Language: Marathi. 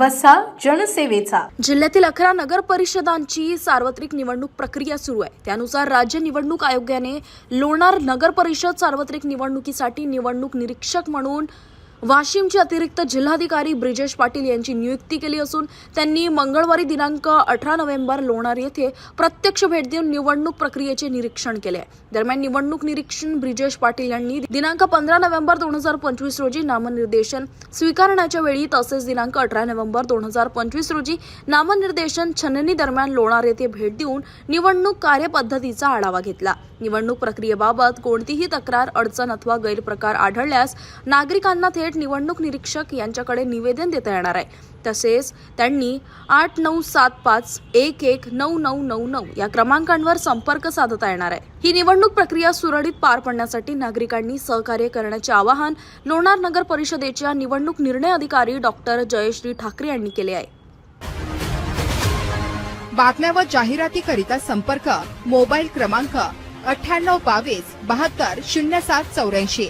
वसा जनसेवेचा. जिल्ह्यातील अकरा नगर परिषदांची सार्वत्रिक निवडणूक प्रक्रिया सुरू आहे. त्यानुसार राज्य निवडणूक आयोगाने लोणार नगर परिषद सार्वत्रिक निवडणुकीसाठी निवडणूक निरीक्षक म्हणून वाशिमचे अतिरिक्त जिल्हाधिकारी ब्रिजेश पाटील यांची नियुक्ती केली असून त्यांनी मंगळवारी दिनांक अठरा नोव्हेंबर लोणार येथे प्रत्यक्ष भेट देऊन निवडणूक प्रक्रियेचे निरीक्षण केले. दरम्यान निवडणूक निरीक्षण ब्रिजेश पाटील यांनी दिनांक पंधरा नोव्हेंबर दोन हजार पंचवीस रोजी नामनिर्देशन स्वीकारण्याच्या वेळी तसेच दिनांक अठरा नोव्हेंबर दोन हजार पंचवीस रोजी नामनिर्देशन छननी दरम्यान लोणार येथे भेट देऊन निवडणूक कार्यपद्धतीचा आढावा घेतला. निवडणूक प्रक्रियेबाबत कोणतीही तक्रार अडचण अथवा गैरप्रकार आढळल्यास नागरिकांना थेट थेट निवडणूक निरीक्षक यांच्याकडे निवेदन देता येणार आहे. तसेच त्यांनी आठ नऊ सात पाच एक एक नऊ नऊ नऊ नऊ या क्रमांकांवर संपर्क साधता येणार आहे. ही निवडणूक प्रक्रिया सुरळीत पार पडण्यासाठी नागरिकांनी सहकार्य करण्याचे आवाहन लोणार नगर परिषदेच्या निवडणूक निर्णय अधिकारी डॉक्टर जयश्री ठाकरे यांनी केले आहे. बातम्या व जाहिरातीकरिता संपर्क मोबाईल क्रमांक अठ्ठ्याण्णव बावीस बहात्तर शून्य सात चौऱ्याऐंशी.